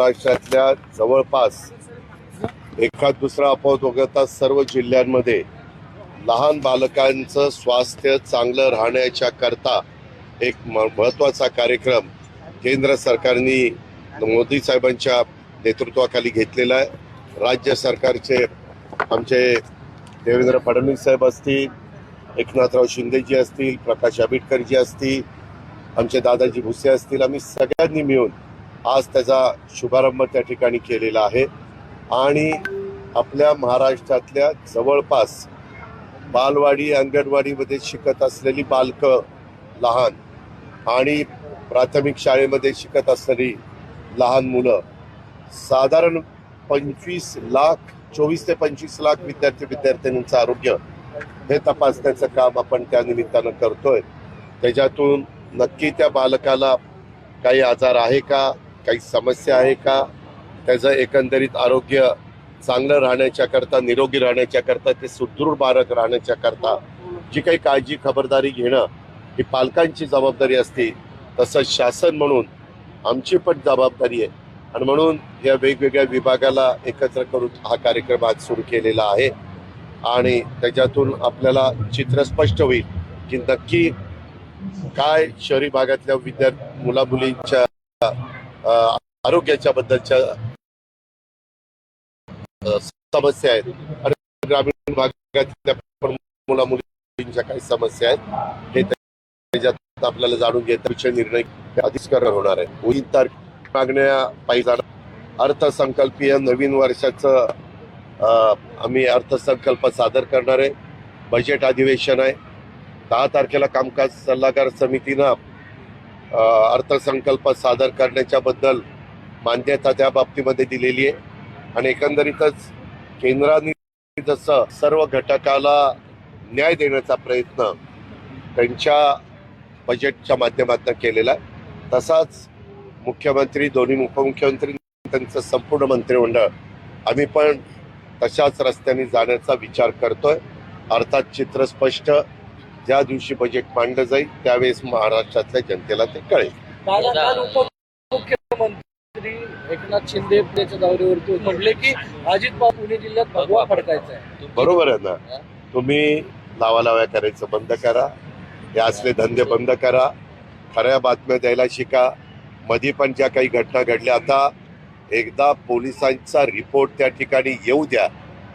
महाराष्ट्रातल्या जवळपास एखाद दुसरा अपवाद वगळता सर्व जिल्ह्यांमध्ये लहान बालकांचं स्वास्थ्य चांगलं राहण्याच्या करता एक म- महत्त्वाचा कार्यक्रम केंद्र सरकारने मोदी साहेबांच्या नेतृत्वाखाली घेतलेला आहे. राज्य सरकारचे आमचे देवेंद्र फडणवीस साहेब असतील एकनाथराव शिंदेजी असतील प्रकाश आंबेडकरजी असतील आमचे दादाजी भुसे असतील आम्ही सगळ्यांनी मिळून आज त्याचा शुभारंभ त्या ठिकाणी केलेला आहे. आणि आपल्या महाराष्ट्रातल्या जवळपास बालवाडी अंगणवाडीमध्ये शिकत असलेली बालकं लहान आणि प्राथमिक शाळेमध्ये शिकत असलेली लहान मुलं साधारण पंचवीस लाख चोवीस ते पंचवीस लाख विद्यार्थी विद्यार्थिनींचं आरोग्य हे तपासण्याचं काम आपण त्या निमित्तानं करतोय. त्याच्यातून नक्की त्या बालकाला काही आजार आहे का? काही समस्या आहे का? त्याचं एकंदरीत आरोग्य चांगलं राहण्याच्या करता निरोगी राहण्याच्या करता ते सुदृढ बालक राहण्याच्या करता जी काही काळजी खबरदारी घेणं ही पालकांची जबाबदारी असते. तसंच शासन म्हणून आमची पण जबाबदारी आहे. आणि म्हणून या वेगवेगळ्या विभागाला एकत्र करून हा कार्यक्रम आज सुरू केलेला आहे. आणि त्याच्यातून आपल्याला चित्र स्पष्ट होईल की नक्की काय शहरी भागातल्या विद्यार्थी मुलामुलींच्या आरोग्याच्या बद्दलच्या समस्या आहेत. आणि ग्रामीण भागातल्या पण मुला मुलींच्या काही समस्या आहेत. हे त्याच्यात आपल्याला जाणून घेता विषय निर्णय अधिष्कर होणार आहे. होईल तारखे मागण्या पाहिजे. अर्थसंकल्पीय नवीन वर्षाचं आम्ही अर्थसंकल्प सादर करणार आहे. बजेट अधिवेशन आहे. दहा तारखेला कामकाज सल्लागार समितीनं अर्थसंकल्प सादर करण्याच्याबद्दल मान्यता त्या बाबतीमध्ये दिलेली आहे. आणि एकंदरीतच केंद्राने जसं सर्व घटकाला न्याय देण्याचा प्रयत्न त्यांच्या बजेटच्या माध्यमातून केलेला आहे तसाच मुख्यमंत्री दोन्ही उपमुख्यमंत्री त्यांचं संपूर्ण मंत्रिमंडळ आम्ही पण तशाच रस्त्याने जाण्याचा विचार करतोय. अर्थात चित्र स्पष्ट ज्या दिवशी बजेट मांडलं जाईल त्यावेळेस महाराष्ट्रातल्या जनतेला ते कळेल. उपमुख्यमंत्री एकनाथ शिंदे दौऱ्यावरती. म्हटले की अजित बाबू पुणे जिल्ह्यात भगवा फडकायचा आहे. बरोबर आहे ना? तुम्ही लावा लाव्या करायचं बंद करा. हे असले धंदे बंद करा. खऱ्या बातम्या द्यायला शिका. मधी पण ज्या काही घटना घडल्या आता एकदा पोलिसांचा रिपोर्ट त्या ठिकाणी येऊ द्या.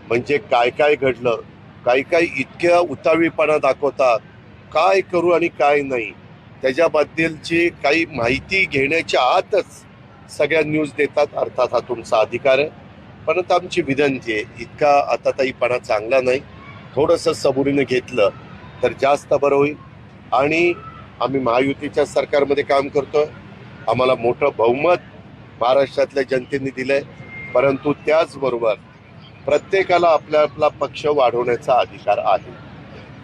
म्हणजे काय काय घडलं? काही काही इतक्या उतावीपणा दाखवतात. काय करू आणि काय नाही? त्याच्याबद्दलची काही माहिती घेण्याच्या आतच सगळ्या न्यूज देतात. अर्थात हा तुमचा अधिकार आहे. परंतु आमची विनंती आहे इतका आताताईपणा चांगला नाही. थोडंसं सबुरीने घेतलं तर जास्त बरं होईल. आणि आम्ही महायुतीच्या सरकारमध्ये काम करतोय. आम्हाला मोठं बहुमत महाराष्ट्रातल्या जनतेने आहे परंतु त्याचबरोबर प्रत्येकाला आपला आपला पक्ष वाढवण्याचा अधिकार आहे.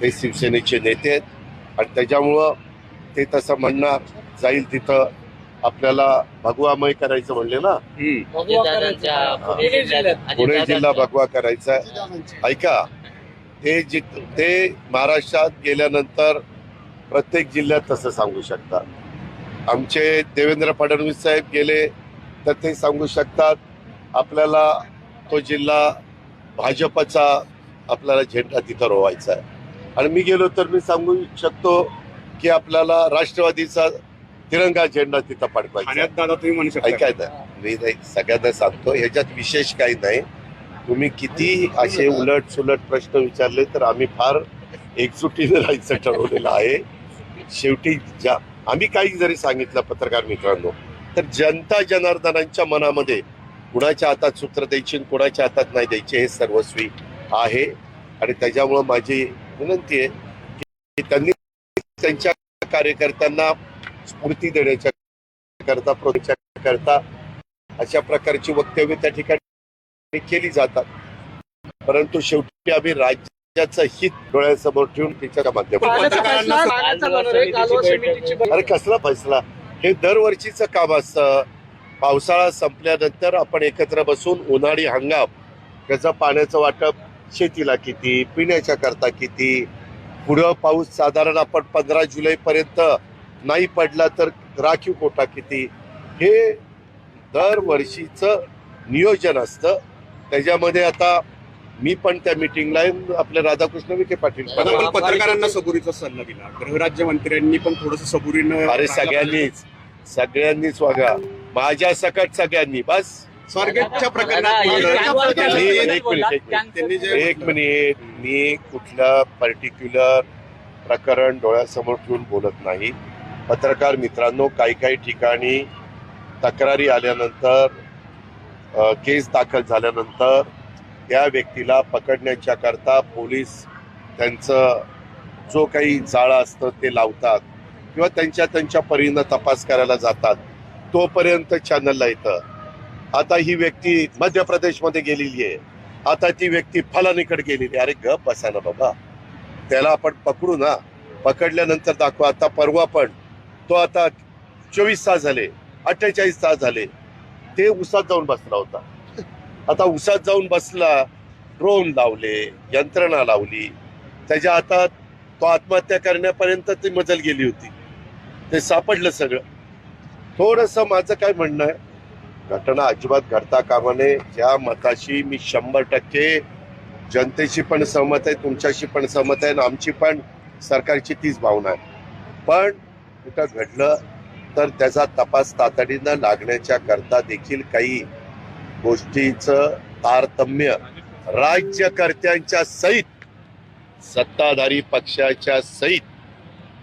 ते शिवसेनेचे नेते आहेत आणि त्याच्यामुळं ते तसं म्हणणार जाईल तिथं आपल्याला भगवामय करायचं म्हणले ना? भगवा करायचा. पुणे जिल्हा भगवा करायचा आहे. ऐका ते जि ते महाराष्ट्रात गेल्यानंतर प्रत्येक जिल्ह्यात तसं सांगू शकतात. आमचे देवेंद्र फडणवीस साहेब गेले तर ते सांगू शकतात आपल्याला तो जिल्हा भाजपचा आपल्याला झेंडा तिथं रोवायचा आहे. आणि मी गेलो तर मी सांगू शकतो की आपल्याला राष्ट्रवादीचा तिरंगा झेंडा तिथं ऐकाय ना मी नाही सगळ्यांना सांगतो ह्याच्यात विशेष काही नाही. तुम्ही किती असे उलट सुलट प्रश्न विचारले तर आम्ही फार एकजुटीने राहायचं ठरवलेलं आहे. शेवटी ज्या आम्ही काही जरी सांगितलं पत्रकार मित्रांनो तर जनता जनार्दनांच्या मनामध्ये कुणाच्या हातात सूत्र द्यायची आणि कुणाच्या हातात नाही द्यायचे हे सर्वस्वी आहे. आणि त्याच्यामुळं माझी विनंती आहे की त्यांनी त्यांच्या कार्यकर्त्यांना स्फूर्ती देण्याच्या करता प्रोत्साहन करता अशा प्रकारची वक्तव्य त्या ठिकाणी केली जातात. परंतु शेवटी आम्ही राज्याचं हित डोळ्यासमोर ठेवून माध्यमातून. अरे कसला फैसला? हे दरवर्षीचं काम असतं. पावसाळा संपल्यानंतर आपण एकत्र बसून उन्हाळी हंगाम त्याचं पाण्याचं वाटप शेतीला किती पिण्याच्या करता किती पुढं पाऊस साधारण आपण पंधरा जुलै पर्यंत नाही पडला तर राखीव कोटा किती हे दरवर्षीचं नियोजन असतं. त्याच्यामध्ये आता मी पण त्या मिटिंगला आहे आपले राधाकृष्ण विखे पाटील पत्रकारांना सबुरीचा सल्ला दिला. गृहराज्यमंत्र्यांनी पण थोडस सबुरीनं अरे सगळ्यांनीच सगळ्यांनीच वागा. माझ्या सकट सगळ्यांनी बस. स्वारगेटच्या प्रकरणात एक मिनिट, एक मिनिट. त्यांनी जे एक मिनिट मी कुठलं पर्टिक्युलर प्रकरण डोळ्यासमोर ठेवून बोलत नाही पत्रकार मित्रांनो काही काही ठिकाणी तक्रारी आल्यानंतर केस दाखल झाल्यानंतर त्या व्यक्तीला पकडण्याच्या करता पोलीस त्यांचं जो काही जाळं असतं ते लावतात किंवा त्यांच्या त्यांच्या परीनं तपास करायला जातात तोपर्यंत चॅनलला येतं आता ही व्यक्ती मध्य प्रदेशमध्ये गेलेली आहे. आता ती व्यक्ती फलानीकडे गेलेली अरे गप बसा ना बाबा. त्याला आपण पकडू ना. पकडल्यानंतर दाखवा. आता परवा पण तो आता चोवीस तास झाले अठ्ठेचाळीस तास झाले. ते उसात जाऊन बसला होता. आता उसात जाऊन बसला ड्रोन लावले यंत्रणा लावली. त्याच्या हातात तो आत्महत्या करण्यापर्यंत ती मजल गेली होती. ते सापडलं सगळं. थोडस माझं काय म्हणणं आहे घटना अजिबात घडता कामा नये. ज्या मताशी मी शंभर टक्के जनतेशी पण सहमत आहे तुमच्याशी पण सहमत आहे आणि आमची पण सरकारची तीच भावना आहे. पण कुठं घडलं तर त्याचा तपास तातडीनं लागण्याच्या करता देखील काही गोष्टीचं तारतम्य राज्यकर्त्यांच्या सहित सत्ताधारी पक्षाच्या सहित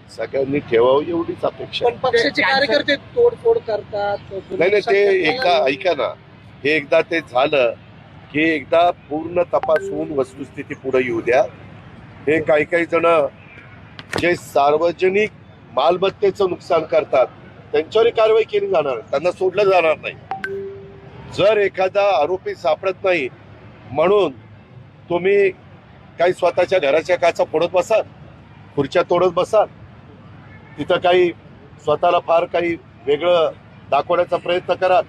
सगळ्यांनी ठेवावं एवढीच अपेक्षा. पण पक्षाचे कार्यकर्ते तोडफोड करतात नाही नाही ते एकदा ऐका ना. हे एकदा ते झालं की एकदा पूर्ण तपास होऊन वस्तुस्थिती पुढे येऊ द्या. हे काही काही जण जे सार्वजनिक मालमत्तेचं नुकसान करतात त्यांच्यावर कारवाई केली जाणार त्यांना सोडलं जाणार नाही. जर एखादा आरोपी सापडत नाही म्हणून तुम्ही काही स्वतःच्या घराच्या काचा फोडत बसाल खुर्च्या तोडत बसाल तिथं काही स्वतःला फार काही वेगळं दाखवण्याचा प्रयत्न कराल.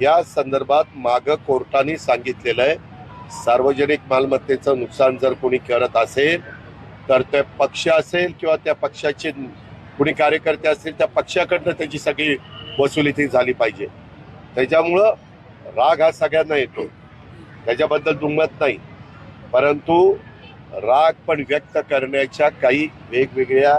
या संदर्भात माग कोर्टाने सांगितलेलं आहे. सार्वजनिक मालमत्तेचं नुकसान जर कोणी करत असेल तर ते पक्ष असेल किंवा त्या पक्षाचे कोणी कार्यकर्ते असतील त्या पक्षाकडनं त्याची सगळी वसुली ती झाली पाहिजे. त्याच्यामुळं राग हा सगळ्यांना येतो. त्याच्याबद्दल दुमत नाही. परंतु राग पण व्यक्त करण्याच्या काही वेगवेगळ्या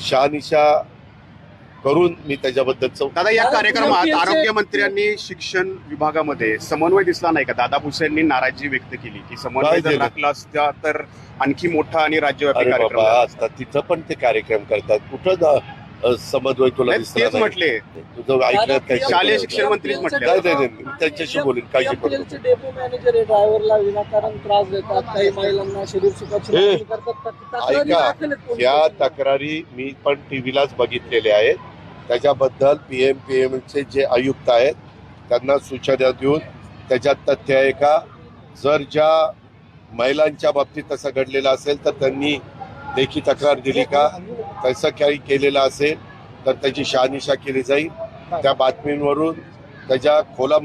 शहानिशा करून मी त्याच्याबद्दल चौ दादा या कार्यक्रमात आरोग्य मंत्र्यांनी शिक्षण विभागामध्ये समन्वय दिसला नाही का दादा भुसेंनी नाराजी व्यक्त केली की समन्वय जर दिलं? राखला असता तर आणखी मोठा आणि राज्यव्यापी कार्यक्रम. आता तिथं पण ते कार्यक्रम करतात कुठं समन्वय तुला नाही, दिसला तेच नाही? म्हटले तुझं ऐकण्यात काही शालेय शक्य शिक्षण मंत्रीच म्हटले. नाही, नाही, नाही, मी त्यांच्याशी बोलीन काळजी करू नको. PMPL चे डेपो मॅनेजर आहे ड्रायव्हरला विनाकारण त्रास देतात काही महिलांना शरीर सुखाची ए, मागणी करतात तक- तक्रारी ऐका, दाखल आहेत पोलीस या. तक्रारी मी पण टीव्हीलाच बघितलेल्या आहेत त्याच्याबद्दल पी एम पी एमचे जे आयुक्त आहेत त्यांना सूचना देऊन त्याच्यात तथ्य आहे का जर ज्या महिलांच्या बाबतीत तसं घडलेलं असेल तर त्यांनी लेखी तक्रार दिली का? तसं काही केलेलं असेल तर त्याची शहानिशा केली जाईल. त्या बातमींवरून त्याच्या खोलामध्ये